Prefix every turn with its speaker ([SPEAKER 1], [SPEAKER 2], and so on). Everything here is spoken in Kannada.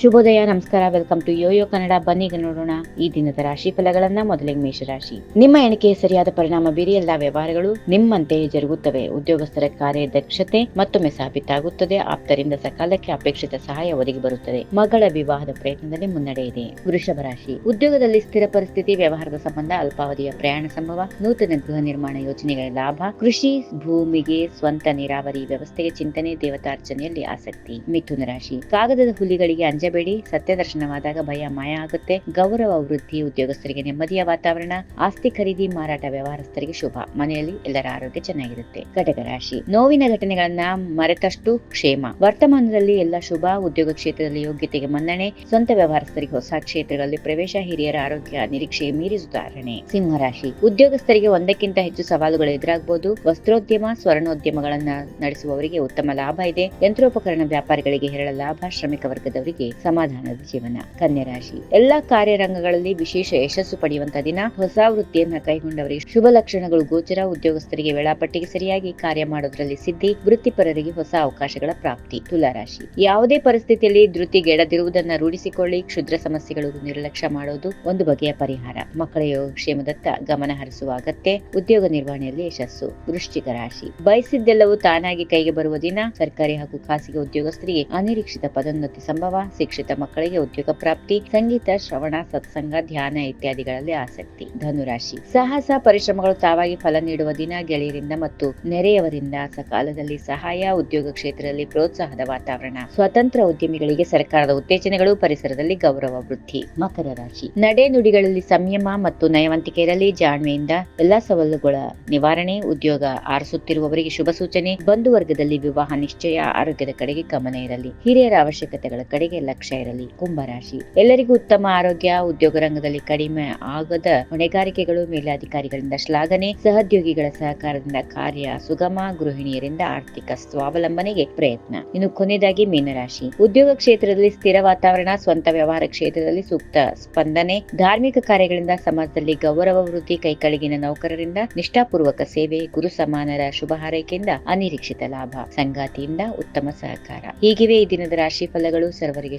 [SPEAKER 1] ಶುಭೋದಯ, ನಮಸ್ಕಾರ. ವೆಲ್ಕಮ್ ಟು ಯೋಯೋ ಕನ್ನಡ ಬನ್ನಿಗೆ ನೋಡೋಣ ಈ ದಿನದ ರಾಶಿ ಫಲಗಳನ್ನ ಮೊದಲಿಗೆ ಮೇಷರಾಶಿ. ನಿಮ್ಮ ಎಣಿಕೆ ಸರಿಯಾದ ಪರಿಣಾಮ ಬೀರಿ ಎಲ್ಲಾ ವ್ಯವಹಾರಗಳು ನಿಮ್ಮಂತೆ ಜರುಗುತ್ತವೆ. ಉದ್ಯೋಗಸ್ಥರ ಕಾರ್ಯದಕ್ಷತೆ ಮತ್ತೊಮ್ಮೆ ಸಾಬೀತಾಗುತ್ತದೆ. ಆಪ್ತರಿಂದ ಸಕಾಲಕ್ಕೆ ಅಪೇಕ್ಷಿತ ಸಹಾಯ ಒದಗಿ ಬರುತ್ತದೆ. ಮಗಳ ವಿವಾಹದ ಪ್ರಯತ್ನದಲ್ಲಿ ಮುನ್ನಡೆ ಇದೆ. ವೃಷಭ ರಾಶಿ. ಉದ್ಯೋಗದಲ್ಲಿ ಸ್ಥಿರ ಪರಿಸ್ಥಿತಿ, ವ್ಯವಹಾರದ ಸಂಬಂಧ ಅಲ್ಪಾವಧಿಯ ಪ್ರಯಾಣ ಸಂಭವ, ನೂತನ ಗೃಹ ನಿರ್ಮಾಣ ಯೋಜನೆಗಳ ಲಾಭ, ಕೃಷಿ, ಭೂಮಿಗೆ ಸ್ವಂತ ನೀರಾವರಿ ವ್ಯವಸ್ಥೆಗೆ ಚಿಂತನೆ ದೇವತಾರ್ಚನೆಯಲ್ಲಿ ಆಸಕ್ತಿ. ಮಿಥುನ ರಾಶಿ. ಕಾಗದದ ಹುಲಿಗಳಿಗೆ ಅಂಜಬೇಡಿ ಸತ್ಯ ದರ್ಶನವಾದಾಗ ಭಯ ಮಾಯ ಆಗುತ್ತೆ. ಗೌರವ ವೃದ್ಧಿ ಉದ್ಯೋಗಸ್ಥರಿಗೆ ನೆಮ್ಮದಿಯ ವಾತಾವರಣ, ಆಸ್ತಿ ಖರೀದಿ, ಮಾರಾಟ ವ್ಯವಹಾರಸ್ಥರಿಗೆ ಶುಭ. ಮನೆಯಲ್ಲಿ ಎಲ್ಲರ ಆರೋಗ್ಯ ಚೆನ್ನಾಗಿರುತ್ತೆ. ಘಟಕ ರಾಶಿ. ನೋವಿನ ಘಟನೆಗಳನ್ನ ಮರೆತಷ್ಟು ಕ್ಷೇಮ. ವರ್ತಮಾನದಲ್ಲಿ ಎಲ್ಲ ಶುಭ, ಉದ್ಯೋಗ ಕ್ಷೇತ್ರದಲ್ಲಿ ಯೋಗ್ಯತೆಗೆ ಮನ್ನಣೆ, ಸ್ವಂತ ವ್ಯವಹಾರಸ್ಥರಿಗೆ ಹೊಸ ಕ್ಷೇತ್ರಗಳಲ್ಲಿ ಪ್ರವೇಶ, ಹಿರಿಯರ ಆರೋಗ್ಯ ನಿರೀಕ್ಷೆ ಮೀರಿ ಸುಧಾರಣೆ. ಸಿಂಹರಾಶಿ ಉದ್ಯೋಗಸ್ಥರಿಗೆ ಒಂದಕ್ಕಿಂತ ಹೆಚ್ಚು ಸವಾಲುಗಳು ಎದುರಾಗಬಹುದು ವಸ್ತ್ರೋದ್ಯಮ, ಸ್ವರ್ಣೋದ್ಯಮಗಳನ್ನ ನಡೆಸುವವರಿಗೆ ಉತ್ತಮ ಲಾಭ ಇದೆ. ಯಂತ್ರೋಪಕರಣ ವ್ಯಾಪಾರಿಗಳಿಗೆ ಹೇರಳ ಲಾಭ, ಶ್ರಮಿಕ ವರ್ಗದವರಿಗೆ ಸಮಾಧಾನದ ಜೀವನ ಕನ್ಯಾ ರಾಶಿ ಎಲ್ಲಾ ಕಾರ್ಯರಂಗಗಳಲ್ಲಿ ವಿಶೇಷ ಯಶಸ್ಸು ಪಡೆಯುವಂತಹ ದಿನ ಹೊಸ ವೃತ್ತಿಯನ್ನ ಕೈಗೊಂಡವರಿಗೆ ಶುಭ ಲಕ್ಷಣಗಳು ಗೋಚರ, ಉದ್ಯೋಗಸ್ಥರಿಗೆ ವೇಳಾಪಟ್ಟಿಗೆ ಸರಿಯಾಗಿ ಕಾರ್ಯ ಮಾಡೋದ್ರಲ್ಲಿ ಸಿದ್ಧಿ, ವೃತ್ತಿಪರರಿಗೆ ಹೊಸ ಅವಕಾಶಗಳ ಪ್ರಾಪ್ತಿ. ತುಲಾರಾಶಿ. ಯಾವುದೇ ಪರಿಸ್ಥಿತಿಯಲ್ಲಿ ಧೃತಿಗೆಡದಿರುವುದನ್ನ ರೂಢಿಸಿಕೊಳ್ಳಿ. ಕ್ಷುದ್ರ ಸಮಸ್ಯೆಗಳು ನಿರ್ಲಕ್ಷ್ಯ ಮಾಡೋದು ಒಂದು ಬಗೆಯ ಪರಿಹಾರ. ಮಕ್ಕಳ ಯೋಗಕ್ಷೇಮದತ್ತ ಗಮನ ಹರಿಸುವ ಅಗತ್ಯ. ಉದ್ಯೋಗ ನಿರ್ವಹಣೆಯಲ್ಲಿ ಯಶಸ್ಸು. ವೃಶ್ಚಿಕ ರಾಶಿ. ಬಯಸಿದ್ದೆಲ್ಲವೂ ತಾನಾಗಿ ಕೈಗೆ ಬರುವ ದಿನ. ಸರ್ಕಾರಿ ಹಾಗೂ ಖಾಸಗಿ ಉದ್ಯೋಗಸ್ಥರಿಗೆ ಅನಿರೀಕ್ಷಿತ ಪದೋನ್ನತಿ ಸಂಭವ. ಶಿಕ್ಷಿತ ಮಕ್ಕಳಿಗೆ ಉದ್ಯೋಗ ಪ್ರಾಪ್ತಿ, ಸಂಗೀತ, ಶ್ರವಣ, ಸತ್ಸಂಗ, ಧ್ಯಾನ ಇತ್ಯಾದಿಗಳಲ್ಲಿ ಆಸಕ್ತಿ. ಧನುರಾಶಿ. ಸಾಹಸ ಪರಿಶ್ರಮಗಳು ತಾವಾಗಿ ಫಲ ನೀಡುವ ದಿನ ಗೆಳೆಯರಿಂದ ಮತ್ತು ನೆರೆಯವರಿಂದ ಸಕಾಲದಲ್ಲಿ ಸಹಾಯ, ಉದ್ಯೋಗ ಕ್ಷೇತ್ರದಲ್ಲಿ ಪ್ರೋತ್ಸಾಹದ ವಾತಾವರಣ. ಸ್ವತಂತ್ರ ಉದ್ಯಮಿಗಳಿಗೆ ಸರ್ಕಾರದ ಉತ್ತೇಜನಗಳು, ಪರಿಸರದಲ್ಲಿ ಗೌರವ ವೃದ್ಧಿ. ಮಕರ ರಾಶಿ. ನಡೆ ನುಡಿಗಳಲ್ಲಿ ಸಂಯಮ ಮತ್ತು ನಯವಂತಿಕೆ ಇರಲಿ ಜಾಣ್ಮೆಯಿಂದ ಎಲ್ಲಾ ಸವಾಲುಗಳ ನಿವಾರಣೆ, ಉದ್ಯೋಗ ಆರಿಸುತ್ತಿರುವವರಿಗೆ ಶುಭ ಸೂಚನೆ, ಬಂಧು ವರ್ಗದಲ್ಲಿ ವಿವಾಹ ನಿಶ್ಚಯ, ಆರೋಗ್ಯದ ಕಡೆಗೆ ಗಮನ ಇರಲಿ. ಹಿರಿಯರ ಅವಶ್ಯಕತೆಗಳ ಕಡೆಗೆ ಲಕ್ಷ್ಯ ಇರಲಿ. ಕುಂಭರಾಶಿ ಎಲ್ಲರಿಗೂ ಉತ್ತಮ ಆರೋಗ್ಯ, ಉದ್ಯೋಗ ರಂಗದಲ್ಲಿ ಕಡಿಮೆ ಆಗದ ಹೊಣೆಗಾರಿಕೆಗಳು, ಮೇಲಾಧಿಕಾರಿಗಳಿಂದ ಶ್ಲಾಘನೆ, ಸಹೋದ್ಯೋಗಿಗಳ ಸಹಕಾರದಿಂದ ಕಾರ್ಯ ಸುಗಮ, ಗೃಹಿಣಿಯರಿಂದ ಆರ್ಥಿಕ ಸ್ವಾವಲಂಬನೆಗೆ ಪ್ರಯತ್ನ. ಇನ್ನು ಕೊನೆಯದಾಗಿ ಮೀನರಾಶಿ ಉದ್ಯೋಗ ಕ್ಷೇತ್ರದಲ್ಲಿ ಸ್ಥಿರ ವಾತಾವರಣ, ಸ್ವಂತ ವ್ಯವಹಾರ ಕ್ಷೇತ್ರದಲ್ಲಿ ಸೂಕ್ತ ಸ್ಪಂದನೆ, ಧಾರ್ಮಿಕ ಕಾರ್ಯಗಳಿಂದ ಸಮಾಜದಲ್ಲಿ ಗೌರವ ವೃದ್ಧಿ, ಕೈಕಳಗಿನ ನೌಕರರಿಂದ ನಿಷ್ಠಾಪೂರ್ವಕ ಸೇವೆ, ಗುರು ಸಮಾನರ ಶುಭ ಹಾರೈಕೆಯಿಂದ ಅನಿರೀಕ್ಷಿತ ಲಾಭ, ಸಂಗಾತಿಯಿಂದ ಉತ್ತಮ ಸಹಕಾರ. ಹೀಗಿವೆ ಈ ದಿನದ ರಾಶಿ ಫಲಗಳು. ಸರ್ವರಿಗೆ